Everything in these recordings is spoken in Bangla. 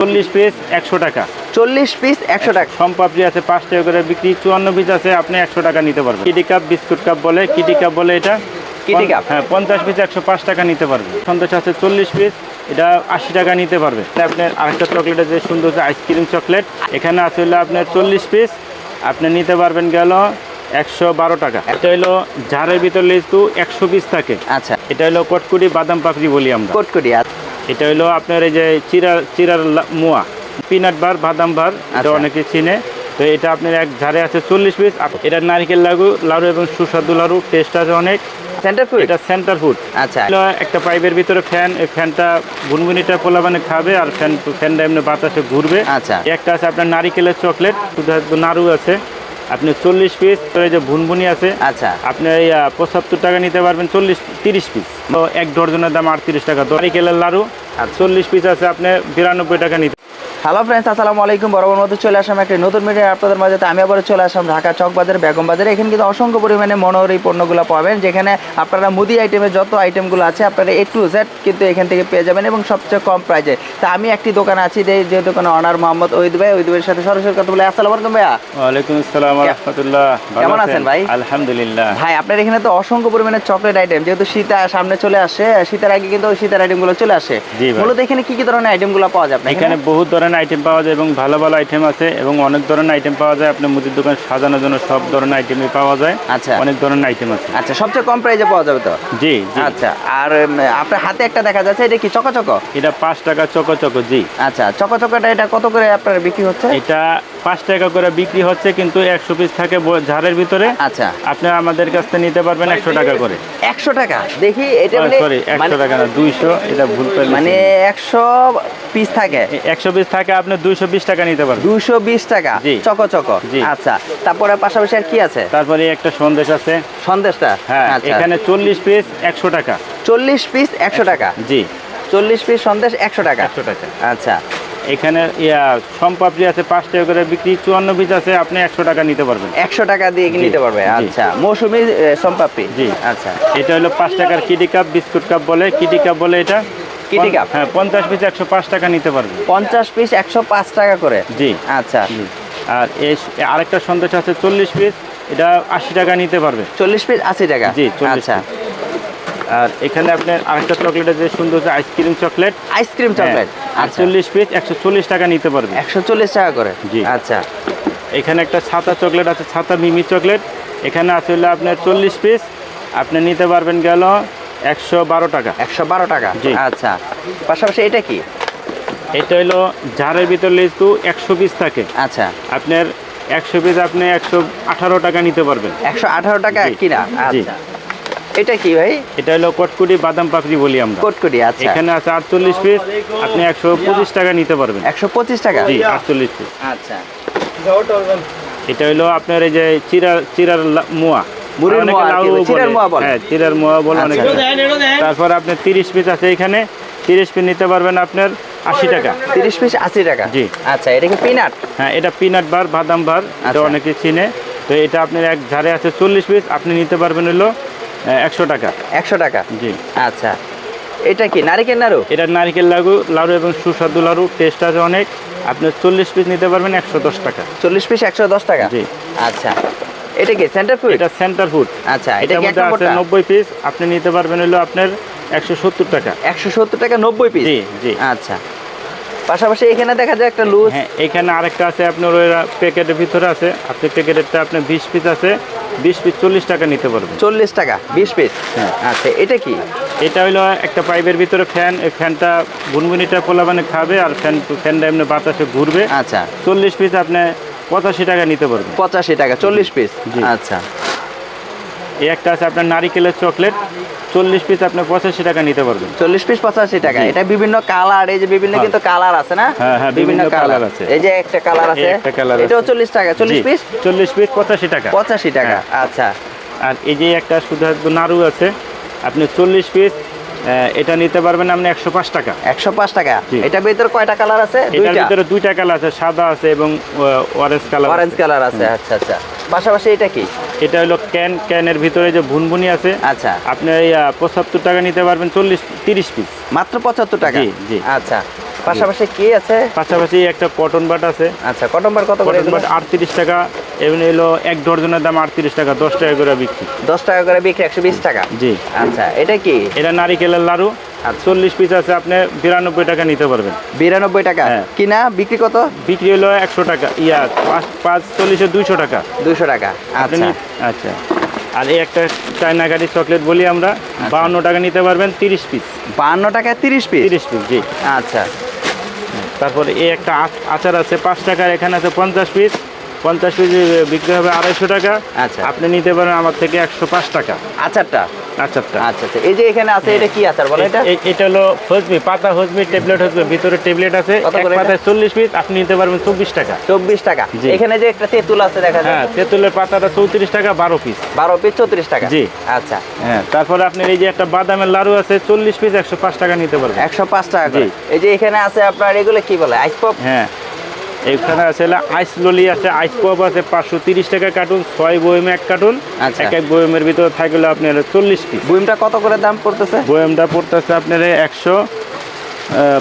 চল্লিশ পিস একশো টাকা। চল্লিশ পিস একশো টাকা। সম্পাপড়ি আছে পাঁচ টাকা করে বিক্রি। চুয়ান্ন পিস আছে আপনি একশো টাকা নিতে পারবেন। কিটি কাপ বিস্কুট কাপ বলে কিটি কাপ বলে এটা? Kitty cup? হ্যাঁ পঞ্চাশ পিস একশো পাঁচ টাকা নিতে পারবেন। সন্দেশ আছে চল্লিশ পিস এটা আশি টাকা নিতে পারবে আপনার আরেকটা চকলেট আছে সুন্দর আইসক্রিম চকলেট এখানে আছে হলো আপনার চল্লিশ পিস আপনি নিতে পারবেন গেল একশো বারো টাকা। এটা হলো ঝাড়ের ভিতর লিচু একশো পিস থাকে। আচ্ছা। এটা হলো কটকুটি বাদাম পাপড়ি বলি আমরা। কোটকুটি আচ্ছা। এটা হলো আপনার এই যে চিরা চিরার মোয়া। পিনাট বার বাদাম বার এটা আচ্ছা। অনেকে চিনে। তো এটা আপনার এক ঝাড়ে আছে চল্লিশ পিস। এটা নারকেল লাগু লাড়ু এবং সুস্বাদু লাড়ু টেস্ট আছে অনেক। সেন্টার ফুড এটা সেন্টার ফুড আচ্ছা। একটা পাইপের ভিতরে ফ্যান এই ফ্যানটা বুনবুনিটা পোলাবানে খাবে আর ফ্যান ফ্যানটা এমনি বাতাসে ঘুরবে। আচ্ছা। একটা আছে আপনার নারিকেলের চকলেট শুধু নাড়ু আছে। আপনি চল্লিশ পিস এই যে ভুনভুনি আছে আচ্ছা। আপনি এই পঁচাত্তর টাকা নিতে পারবেন চল্লিশ তিরিশ পিস তো এক ডর্জনের দাম আটত্রিশ টাকা। নারিকেলের লাড়ু আর চল্লিশ পিস আছে আপনি বিরানব্বই টাকা নিতে হ্যালো ফ্রেন্ডস আসসালামু আলাইকুম। বরাবর মতো চলে আসলাম একটা নতুন মিডিয়া আপনাদের মাঝে আমি আবার চলে আসলাম ঢাকা চক বাজার বেগম বাজারে। এখানে কিন্তু অসংখ্য পরিমাণে মনোহর এই পণ্যগুলো পাবেন যেখানে আপনারা মুদি আইটেমের যত আইটেমগুলো আছে আপনারা এ টু জেড কিন্তু এখান থেকে পেয়ে যাবেন এবং সবচেয়ে কম প্রাইজে তা আমি একটি দোকানে আছি যে যে দোকানে অনার মোহাম্মদ ওহিদ ভাই ওহিদ ভাইয়ের সাথে সরাসরি কথা বলে। আসসালামু আলাইকুম ভাইয়া। ওয়ালাইকুম আসসালাম রহমতুল্লাহ। কেমন আছেন ভাই? আলহামদুলিল্লাহ। ভাই আপনার এখানে তো অসংখ্য পরিমাণে চকলেট আইটেম যেহেতু শীত সামনে চলে আসে শীতের আগে কিন্তু ওই শীতের আইটেমগুলো চলে আসে। মূলত এখানে কি কি ধরনের আইটেমগুলো পাওয়া যায় আপনার এখানে? বহুত ধরনের আইটেম পাওয়া যায় এবং ভালো ভালো আইটেম আছে এবং অনেক ধরনের আইটেম পাওয়া যায়। আপনার মুদির দোকান সাজানোর জন্য সব ধরনের আইটেমই পাওয়া যায়। আচ্ছা। অনেক ধরনের আইটেম আছে। আচ্ছা সবচেয়ে কম প্রাইজে পাওয়া যাবে তো? জি আচ্ছা আর আপনার হাতে একটা দেখা যাচ্ছে এটা কি চকচক? এটা পাঁচ টাকা চকো চকো জি। আচ্ছা চকচকটা এটা কত করে আপনার বিক্রি হচ্ছে? এটা পাঁচ টাকা করে বিক্রি হচ্ছে কিন্তু একশো পিস থাকে ঝাড়ের ভিতরে। আচ্ছা। আপনি আমাদের কাছ থেকে নিতে পারবেন একশো টাকা করে। একশো টাকা? দেখি এটা মানে সরি একশো মানে- টাকা না দুইশো এটা ভুল মানে একশো পিস থাকে। একশো পিস থাকে আপনি দুইশো বিশ টাকা নিতে পারবেন। দুশো বিশ টাকা? জি। চকচক জি। আচ্ছা তারপরে পাশাপাশি আর কি আছে? তারপরে একটা সন্দেশ আছে। সন্দেশটা? হ্যাঁ আচ্ছা। এখানে চল্লিশ পিস একশো টাকা। চল্লিশ পিস একশো টাকা? জি। চল্লিশ পিস সন্দেশ একশো টাকা? একশো টাকা। আচ্ছা। এখানে ইয়া সম্পাপড়ি আছে পাঁচ টাকা করে বিক্রি চুয়ান্ন পিস আছে আপনি একশো টাকা নিতে পারবেন। একশো টাকা দিয়ে নিতে পারবে? জি। আচ্ছা মৌসুমি সম্পাপি জি। আচ্ছা। এটা হলো পাঁচ টাকার কিডি কাপ বিস্কুট কাপ বলে। কিডি কাপ বলে এটা? Kitty cup? হ্যাঁ পঞ্চাশ পিস একশো পাঁচ টাকা নিতে পঞ্চাশ পিস একশো পাঁচ টাকা করে? জি। আচ্ছা। আর এই আরেকটা সন্দেশ আছে চল্লিশ পিস এটা আশি টাকা নিতে পারবে। চল্লিশ পিস আশি টাকা? জি, 40 আচ্ছা। আর এখানে আপনার আরেকটা চকলেট আছে সুন্দর ice cream chocolate ice cream chocolate আর আচ্ছা। চল্লিশ পিস একশো চল্লিশ টাকা নিতে পারবে। একশো চল্লিশ টাকা করে? জি। আচ্ছা। এখানে একটা ছাতা চকলেট আছে ছাতা মিমি চকলেট এখানে আছে হলো আপনার চল্লিশ পিস আপনি নিতে পারবেন গেল একশো বারো টাকা। একশো বারো টাকা? জি। আচ্ছা। পাশাপাশি এটা কি? এটা হলো ঝাড়ের ভিতর লিচু একশো পিস থাকে। আচ্ছা। আপনার একশো পিস আপনি একশো আঠারো টাকা নিতে পারবেন। একশো আঠারো টাকা। কিনা? আচ্ছা। এটা কি ভাই? এটা হলো কটকুটি বাদাম পাপড়ি বলি আমরা। কোটকুটি আচ্ছা। এখানে আছে আটচল্লিশ পিস আপনি একশো পঁচিশ টাকা নিতে পারবেন। একশো পঁচিশ টাকা? জি আটচল্লিশ পিস আচ্ছা। এটা হলো আপনার এই যে চিরা চিরার লা- মোয়া। মুড়ির মোয়া আর কি, লাউ মোয়া বলে। চিরার মোয়া বলে অনেক। তারপর আপনি তিরিশ পিস আছে এখানে। তিরিশ পিস নিতে পারবেন আপনার আশি টাকা। তিরিশ পিস আশি টাকা। জি। আচ্ছা এটা কি পিনাট? হ্যাঁ এটা পিনাট বার বাদাম বার এটা আচ্ছা। অনেকে চিনে। তো এটা আপনার এক ঝাড়ে আছে চল্লিশ পিস আপনি নিতে পারবেন হলো একশো টাকা। একশো টাকা? জি। আচ্ছা। এটা কি নারিকেল নাড়ু এটা নারকেল লাড়ু লাড়ু এবং সুস্বাদু লাড়ু টেস্ট আছে অনেক। আপনি চল্লিশ পিস নিতে পারবেন একশো দশ টাকা। চল্লিশ পিস একশো দশ টাকা? জি। আচ্ছা। এটা কি সেন্টার ফুড এটা সেন্টার ফুড আচ্ছা এটা কি এক মধ্যে আছে নম্বরটা নব্বই পিস আপনি নিতে পারবেন হলো আপনার একশো সত্তর টাকা। একশো সত্তর টাকা নব্বই পিস জি জি। আচ্ছা। পাশাপাশি এখানে দেখা যায় একটা লুজ হ্যাঁ এখানে আরেকটা আছে আপনার ওই প্যাকেটের ভিতরে আছে। আপনি প্যাকেটেরটা আপনার বিশ পিস আছে বিশ পিস চল্লিশ টাকা নিতে পারবেন। চল্লিশ টাকা বিশ পিস হ্যাঁ। আচ্ছা এটা কি? এটা হলো একটা পাইপের ভিতরে ফ্যান এই ফ্যানটা বুনবুনিটা পোলাবানে খাবে আর ফ্যান ফ্যানটা এমনি বাতাসে ঘুরবে। আচ্ছা। চল্লিশ পিস আপনি পঁচাশি টাকা নিতে পারবেন পঁচাশি টাকা চল্লিশ পিস আচ্ছা। এই একটা আছে আপনার নারিকেলের চকলেট চল্লিশ পিস আপনি পঁচাশি টাকা নিতে পারবেন। চল্লিশ পিস পঁচাশি টাকা। এটা বিভিন্ন কালার এই যে বিভিন্ন। কিন্তু কালার আছে না? হ্যাঁ, হ্যাঁ, বিভিন্ন কালার। আছে। এই যে একটা কালার আছে। এটাও চল্লিশ টাকা। চল্লিশ পিস চল্লিশ পিস পঁচাশি টাকা। পঁচাশি টাকা হ্যাঁ। আচ্ছা। আর এই যে একটা শুধু নাড়ু আছে আপনি চল্লিশ পিস এটা নিতে পারবেন আপনি একশো পাঁচ টাকা। একশো পাঁচ টাকা? জি। এটা ভিতরে কয়টা কালার আছে? এটার ভিতরে দুইটা কালার আছে সাদা আছে এবং অরেঞ্জ কালার অরেঞ্জ কালার আছে আচ্ছা আচ্ছা। পাশাপাশি এটা কি? এটা হলো ক্যান ক্যানের ভিতরে যে ভুনভুনি আছে আচ্ছা। আপনি পঁচাত্তর টাকা নিতে পারবেন চল্লিশ তিরিশ পিস মাত্র পঁচাত্তর টাকা? জি। আচ্ছা। পাশাপাশি কি আছে? পাশাপাশি একটা কটন বাট আছে। আচ্ছা কটম্বার কত করে কটন বাট আটত্রিশ টাকা এমনি হলো এক ডজনের দাম আটত্রিশ টাকা দশ টাকা করে বিক্রি। দশ টাকা করে বিক্রি একশো বিশ টাকা? জি। আচ্ছা এটা কি? এটা নারিকেলের লাড়ু। আর চল্লিশ পিস আছে আপনি বিরানব্বই টাকা নিতে পারবেন। বিরানব্বই টাকা? হ্যাঁ। কিনা বিক্রি কত? বিক্রি হলো একশো টাকা ইয়া পাঁচ পাঁচ চল্লিশে দুইশো টাকা। দুশো টাকা আপনি আচ্ছা। আচ্ছা। আর এই একটা চায়না গাড়ি চকলেট বলি আমরা আচ্ছা। বাউন্ন টাকা নিতে পারবেন তিরিশ পিস। বাহান্ন টাকায় তিরিশ পিস? তিরিশ পিস জি। আচ্ছা। তারপরে এই একটা আচ- আচার আছে পাঁচ টাকার এখানে আছে পঞ্চাশ পিস। পঞ্চাশ পিস বিক্রি হবে আড়াইশো টাকা। আচ্ছা। আপনি নিতে পারেন আমার থেকে একশো পাঁচ টাকা। আচারটা? আচারটা। আচ্ছা আচ্ছা। এই যে এখানে আছে এটা কি আচার বলে এটা? এটা হলো হজমি পাতা হজমি ট্যাবলেট হজমি ভিতরে ট্যাবলেট আছে। এক পাতায় চল্লিশ পিস আপনি নিতে পারবেন চব্বিশ টাকা। চব্বিশ টাকা। এখানে যে একটা তেঁতুল আছে দেখা যায়। হ্যাঁ তেঁতুলের পাতাটা চৌত্রিশ টাকা বারো পিস। বারো পিস চৌত্রিশ টাকা। জি। আচ্ছা। হ্যাঁ তারপরে আপনার এই যে একটা বাদামের লাড়ু আছে চল্লিশ পিস একশো পাঁচ টাকা নিতে পারবেন। একশো পাঁচ টাকা এই যে এখানে আছে আপনার এগুলো কি বলে? Ice pop? হ্যাঁ। এইখানে আছে আইস ললি আছে আইস পপ আছে পাঁচশো তিরিশ টাকা কার্টুন ছয় বয়েম এক কার্টুন আচ্ছা। এক এক বয়মের ভিতরে থাকলে আপনার চল্লিশ পিস বুইমটা কত করে দাম পড়তেছে? বয়মটা পড়তেছে আপনার একশো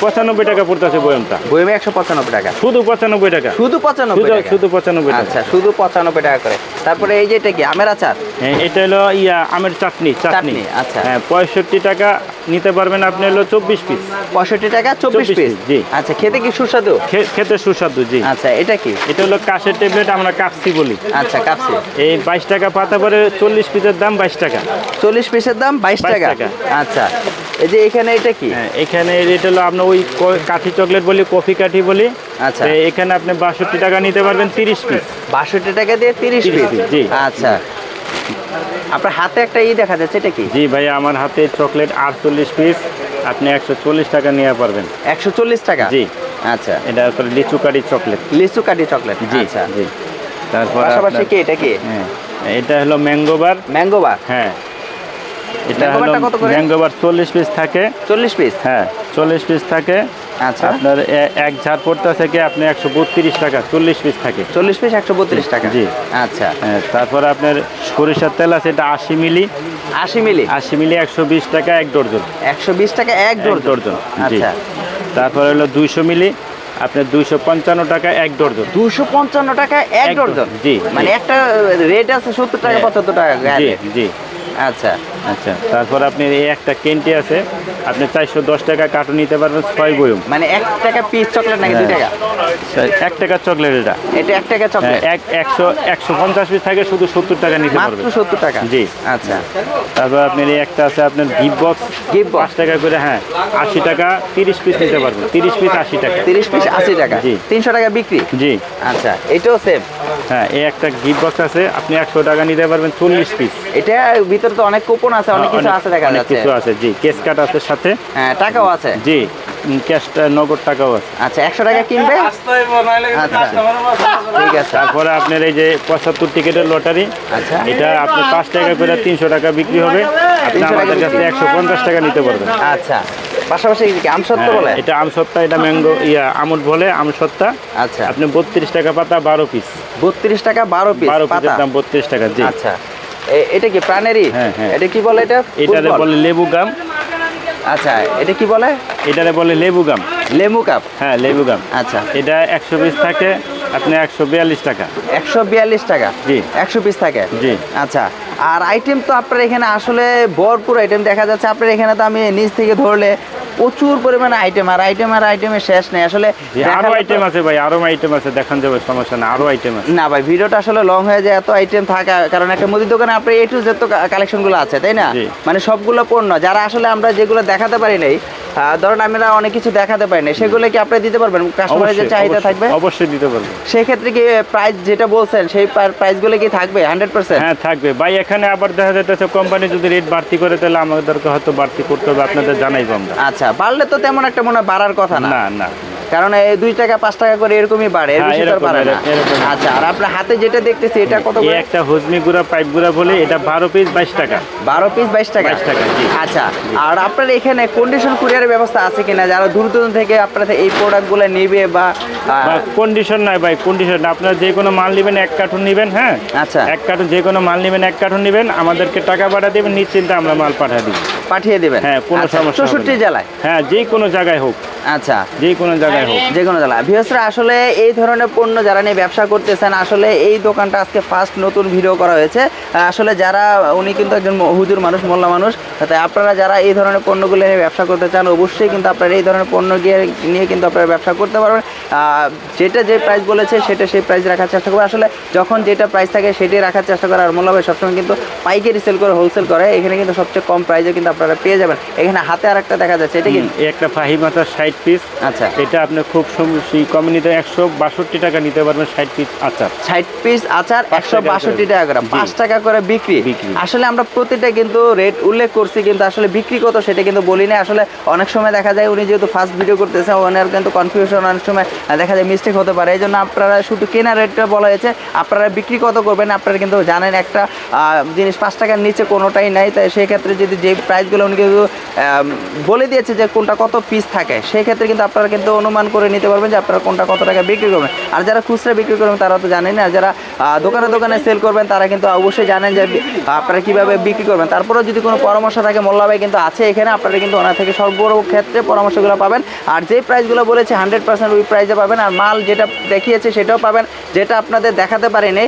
পঁচানব্বই টাকা পড়তেছে বয়মটা বুইমে একশো পঁচানব্বই টাকা। শুধু পঁচানব্বই টাকা। শুধু পঁচানব্বই শুধু টাকা। পঁচানব্বই টাকা। আচ্ছা শুধু পঁচানব্বই টাকা করে। তারপরে এই যে এটা কি আমের আচার? হ্যাঁ এটা হলো ইয়া আমের চাটনি চাটনি। আচ্ছা। হ্যাঁ পঁয়ষট্টি টাকা নিতে পারবেন আপনি হলো চব্বিশ পিস। পঁয়ষট্টি টাকা চব্বিশ 24 পিস? জি। আচ্ছা খেতে কি সুস্বাদু? খেতে সুস্বাদু জি। আচ্ছা এটা কি? এটা হলো কাশের ট্যাবলেট আমরা কাপসি বলি। আচ্ছা কাপসি। এই বাইশ টাকা পাতা পরে চল্লিশ পিসের দাম বাইশ টাকা। চল্লিশ পিসের দাম বাইশ 22 টাকা? টাকা। আচ্ছা। এই যে এখানে এটা কি? হ্যাঁ এখানে এটা হলো আপনার ওই কাঠি চকলেট বলি কফি কাঠি বলি। আচ্ছা। এখানে আপনি বাষট্টি টাকা নিতে পারবেন তিরিশ পিস বাষট্টি টাকা দিয়ে তিরিশ 30 পিস জি। আচ্ছা। আপনার হাতে একটা ই দেখা যাচ্ছে এটা কি? জি ভাই আমার হাতে চকলেট আটচল্লিশ পিস আপনি একশো চল্লিশ টাকা নিয়ে পারবেন। একশো চল্লিশ টাকা? জি। আচ্ছা। এটা আসলে লিচু কাঠি চকলেট। লিচু কাঠি চকলেট জি আচ্ছা। জি। তারপর পাশাপাশি কি এটা কি? হ্যাঁ এটা হলো ম্যাঙ্গোবার ম্যাঙ্গো বার? হ্যাঁ। এটা হলো? ম্যাঙ্গোবার চল্লিশ পিস থাকে। চল্লিশ পিস হ্যাঁ চল্লিশ পিস থাকে। আচ্ছা। আপনার এক ঝাড় পড়তে থেকে আপনি একশো বত্রিশ টাকা চল্লিশ পিস থাকে। চল্লিশ পিস একশো বত্রিশ টাকা? জি। আচ্ছা। তারপর আপনার সরিষার তেল আছে এটা আশি মিলি। আশি মিলি? আশি মিলি একশো বিশ টাকা এক ডর্জন। একশো বিশ টাকা এক ডর্জন? আচ্ছা। তারপর হলো দুইশো মিলি আপনার দুইশো পঞ্চান্ন টাকা এক ডর্জন। দুশো পঞ্চান্ন টাকা এক এক ডর্জন? জি, মানে একটা রেট আছে সত্তর টাকা হ্যাঁ। পঁচাত্তর টাকা জি জি। আচ্ছা। আচ্ছা তারপর আপনি এই একটা কেন্টি আছে আপনি চারশো দশ টাকা কার্টুন নিতে পারবেন ছয় বয়ম। মানে এক টাকা পিস চকলেট নাকি দুই টাকা? এক টাকা চকলেট এটা। এটা এক টাকা হ্যাঁ, চকলেট এক একশো একশো পঞ্চাশ পিস থাকে শুধু সত্তর টাকা নিতে পারবেন। সত্তর টাকা? জি। আচ্ছা। তারপর আপনার এই একটা আছে আপনার গিফট বক্স box? পাঁচ টাকা করে হ্যাঁ আশি টাকা তিরিশ পিস নিতে পারবেন। তিরিশ পিস আশি টাকা। তিরিশ পিস আশি টাকা? জি। তিনশো টাকা বিক্রি? জি। আচ্ছা এটাও সেম হ্যাঁ এই একটা গিফট বক্স আছে আপনি একশো টাকা নিতে পারবেন চল্লিশ পিস এটা ভিতরে তো অনেক কুপন আছে অনেক কিছু আছে দেখা যাচ্ছে কিছু। আছে জি কেস কাট আছে সাথে। হ্যাঁ টাকাও আছে। জি ক্যাশটা নগদ টাকাও আছে। আচ্ছা একশো টাকা কিনবে? আচ্ছা। ঠিক আছে। তারপরে আপনার এই যে পঁচাত্তর টিকিটের লটারি আচ্ছা। এটা পাঁচ টাকা করে তিনশো টাকা বিক্রি হবে। আপনি আমাদের কাছে। একশো পঞ্চাশ টাকা নিতে পারবেন। আচ্ছা। পাশাপাশি হ্যাঁ, বলে? এটা আমসত্তা এটা ম্যাঙ্গো ইয়া আমুল বলে আমসত্তা আচ্ছা। আপনি বত্রিশ টাকা পাতা বারো পিস বত্রিশ টাকা বারো পিস বারো পাতা। পিসের দাম বত্রিশ টাকা জি। আচ্ছা। এটা কি প্রাণেরই? হ্যাঁ, হ্যাঁ। এটা কি বলে এটা? এটারে বলে লেবু গাম। আচ্ছা এটা কি বলে? এটারে বলে লেবু গাম। লেমু কাপ। হ্যাঁ লেবু গাম। আচ্ছা। এটা একশো পিস থাকে আপনি একশো বিয়াল্লিশ টাকা। একশো বিয়াল্লিশ টাকা? জি। একশো পিস থাকে? জি। আচ্ছা আর আইটেম তো আপনার এখানে আসলে ভরপুর আইটেম দেখা যাচ্ছে। আপনার এখানে তো আমি নিচ থেকে ধরলে প্রচুর পরিমাণে আইটেম আর আইটেম আর আইটেমের শেষ নেই। আসলে আরও আইটেম আছে ভাই আরও আইটেম আছে দেখান যাবে সমস্যা না আরও আইটেম আছে। না ভাই ভিডিওটা আসলে লং হয়ে যায় এত আইটেম থাকা কারণ একটা মুদির দোকানে আপনার এ টু জেড তো কালেকশনগুলো আছে তাই না? মানে সবগুলো পণ্য যারা আসলে আমরা যেগুলো দেখাতে পারি নাই ধরুন আমরা অনেক কিছু দেখাতে পারি না সেগুলো কি আপনি দিতে পারবেন? কাস্টমারের যে চাহিদা থাকবে? অবশ্যই দিতে পারব। সেক্ষেত্রে কি প্রাইস যেটা বলছেন সেই প্রাইসগুলো কি থাকবে? হান্ড্রেড পার্সেন্ট হ্যাঁ থাকবে। ভাই এখানে আবার দেখা যাইতেছে কোম্পানি যদি রেট বাড়তি করে তাহলে আমাদেরকে হয়তো বাড়তি করতে হবে আপনাদের জানাইবো আমরা। আচ্ছা বাড়লে তো তেমন একটা মনে হয় বাড়ার কথা না না। কারণ এই দুই টাকা পাঁচ টাকা করে এরকমই বাড়ে এর হ্যাঁ, বেশি বাড়ে না। আচ্ছা আর আপনার হাতে যেটা দেখতেছি এটা কত করে? একটা হজমি গুঁড়া পাইপ গুঁড়া বলে এটা বারো পিস বাইশ টাকা। বারো পিস বাইশ টাকা? 22 টাকা, আচ্ছা আর আপনার এখানে কন্ডিশন কুরিয়ারের ব্যবস্থা আছে কিনা? যারা দূর দূরান্ত থেকে আপনার এই প্রোডাক্টগুলো নেবে বা কন্ডিশন নাই ভাই কন্ডিশন আপনার যে কোনো মাল নেবেন এক কার্টুন নেবেন হ্যাঁ? আচ্ছা। এক কার্টুন যে কোনো মাল নেবেন এক কার্টুন নেবেন আমাদেরকে টাকা পাঠা দেবেন নিশ্চিন্তে আমরা মাল পাঠা দিই পাঠিয়ে দেবেন। হ্যাঁ কোনো সমস্যা চৌষট্টি জেলায়? হ্যাঁ যে কোনো জায়গায় হোক। আচ্ছা। যে কোনো জায়গায় হোক যে কোনো জেলা ভিউসরা আসলে এই ধরনের পণ্য যারা নিয়ে ব্যবসা করতেছেন আসলে এই দোকানটা আজকে ফার্স্ট নতুন ভিডিও করা হয়েছে। আসলে যারা উনি কিন্তু একজন হুজুর মানুষ মোল্লা মানুষ তাই আপনারা যারা এই ধরনের পণ্যগুলো নিয়ে ব্যবসা করতে চান অবশ্যই কিন্তু আপনারা এই ধরনের পণ্য গিয়ে নিয়ে কিন্তু আপনারা ব্যবসা করতে পারবেন। যেটা যে প্রাইস বলেছে সেটা সেই প্রাইস রাখার চেষ্টা করবে। আসলে যখন যেটা প্রাইস থাকে সেটাই রাখার চেষ্টা করে। আর মোল্লা ভাই সবসময় কিন্তু পাইকারি সেল করে হোলসেল করে। এখানে কিন্তু সবচেয়ে কম প্রাইসে কিন্তু আপনারা পেয়ে যাবেন। এখানে হাতে আর একটা দেখা যাচ্ছে এটা কি? একটা ফাহি মাথার ষাট পিস আচ্ছা। এটা আপনি খুব কমে নিতে একশো বাষট্টি টাকা নিতে পারবেন ষাট পিস আচার। ষাট পিস আচার একশো বাষট্টি টাকা করে। পাঁচ টাকা করে বিক্রি। আসলে আমরা প্রতিটা কিন্তু রেট উল্লেখ করছি কিন্তু আসলে বিক্রি কত সেটা কিন্তু বলি না আসলে অনেক সময় দেখা যায় উনি যেহেতু ফার্স্ট ভিডিও করতেছে ওনার কিন্তু কনফিউশন অনেক সময় দেখা যায় মিস্টেক হতে পারে। এই জন্য আপনারা শুধু কেনা রেটটা বলা হয়েছে আপনারা বিক্রি কত করবেন আপনারা কিন্তু জানেন একটা জিনিস পাঁচ টাকার নিচে কোনোটাই নাই। তাই সেই ক্ষেত্রে যদি যে প্রাইসগুলো উনি কিন্তু বলে দিয়েছে যে কোনটা কত পিস থাকে সেই ক্ষেত্রে কিন্তু আপনারা কিন্তু অনুমান করে নিতে পারবেন যে আপনারা কোনটা কত টাকা বিক্রি করবেন। আর যারা খুচরা বিক্রি করবেন, তারা তো জানেন আর যারা দোকানে দোকানে সেল করবেন, তারা কিন্তু অবশ্যই জানেন যে আপনারা কীভাবে বিক্রি করবেন। তারপরেও যদি কোনো পরামর্শ থাকে, মোল্লা কিন্তু আছে এখানে, আপনারা কিন্তু ওনার থেকে সর্ব ক্ষেত্রে পরামর্শগুলো পাবেন। আর যে প্রাইসগুলো বলেছে হান্ড্রেড পার্সেন্ট ওই প্রাইসে পাবেন, আর মাল যেটা দেখিয়েছে সেটাও পাবেন, যেটা আপনাদের দেখাতে পারেনি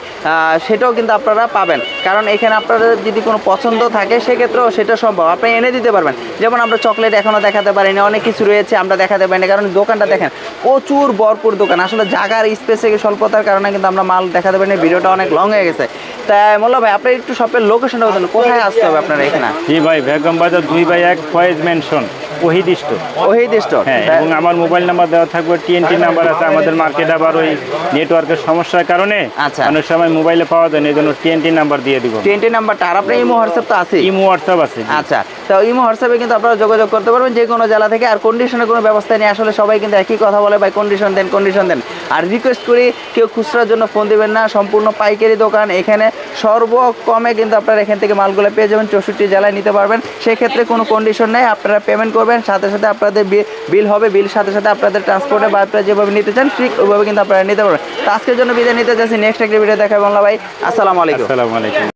সেটাও কিন্তু আপনারা পাবেন। কারণ এখানে আপনাদের যদি কোনো পছন্দ থাকে, সেক্ষেত্রেও সেটা সম্ভব। আপনি এনে দিতে পারবেন। যেমন আমরা চকলেট এখনও দেখাতে পারিনি, অনেক কিছু রয়েছে, আমরা দেখাতে পারিনি, কারণ দোকানটা দেখেন, প্রচুর ভরপুর দোকান। আসলে জায়গার স্পেসে স্বল্পতার কারণে কিন্তু আমরা মাল দেখাতে পারিনি, ভিডিওটা অনেক লং হয়ে গেছে। তাই মোল্লা ভাই, আপনি একটু শপের লোকেশনটা বলতেন কোথায় আসতে হবে আপনার এখানে? জি ভাই, বেগম বাজার দুই বাই এক ফয়েজ মেনশন ওহিদিষ্ট। ওহিদিষ্ট? হ্যাঁ এবং আমার মোবাইল নাম্বার দেওয়া থাকবে টিএনটি নাম্বার আছে আমাদের মার্কেট আবার ওই নেটওয়ার্কের সমস্যার কারণে আচ্ছা। অনেক সময় মোবাইলে পাওয়া যায় না এই জন্য টিএনটি নাম্বার দিয়ে দিব। টোয়েন্টি নাম্বারটা আর আপনার ইমো হোয়াটসঅ্যাপ তো আছে ইমো হোয়াটসঅ্যাপ আছে। আচ্ছা তো ইমো হোয়াটসঅ্যাপে কিন্তু আপনারা যোগাযোগ করতে পারবেন যে কোনো জেলা থেকে আর কন্ডিশনের কোনো ব্যবস্থা নেই আসলে সবাই কিন্তু একই কথা বলে ভাই কন্ডিশন দেন কন্ডিশন দেন। আর রিকোয়েস্ট করি কেউ খুচরার জন্য ফোন দিবেন না সম্পূর্ণ পাইকারি দোকান এখানে সর্বকমে কিন্তু আপনারা এখান থেকে মালগুলো পেয়ে যাবেন চৌষট্টি জেলায় নিতে পারবেন। সেক্ষেত্রে কোনো কন্ডিশন নেই আপনারা পেমেন্ট করবেন। সাথে সাথে আপনাদের বিল হবে, বিল সাথে সাথে আপনাদের ট্রান্সপোর্টে বা আপনারা যেভাবে নিতে চান, ঠিক ওইভাবে কিন্তু আপনারা নিতে পারবেন। তো আজকের জন্য বিদায় নিতে চাচ্ছি নেক্সট একটি ভিডিও দেখাবেন ভাই। আসসালামু আলাইকুম। আসসালামু আলাইকুম।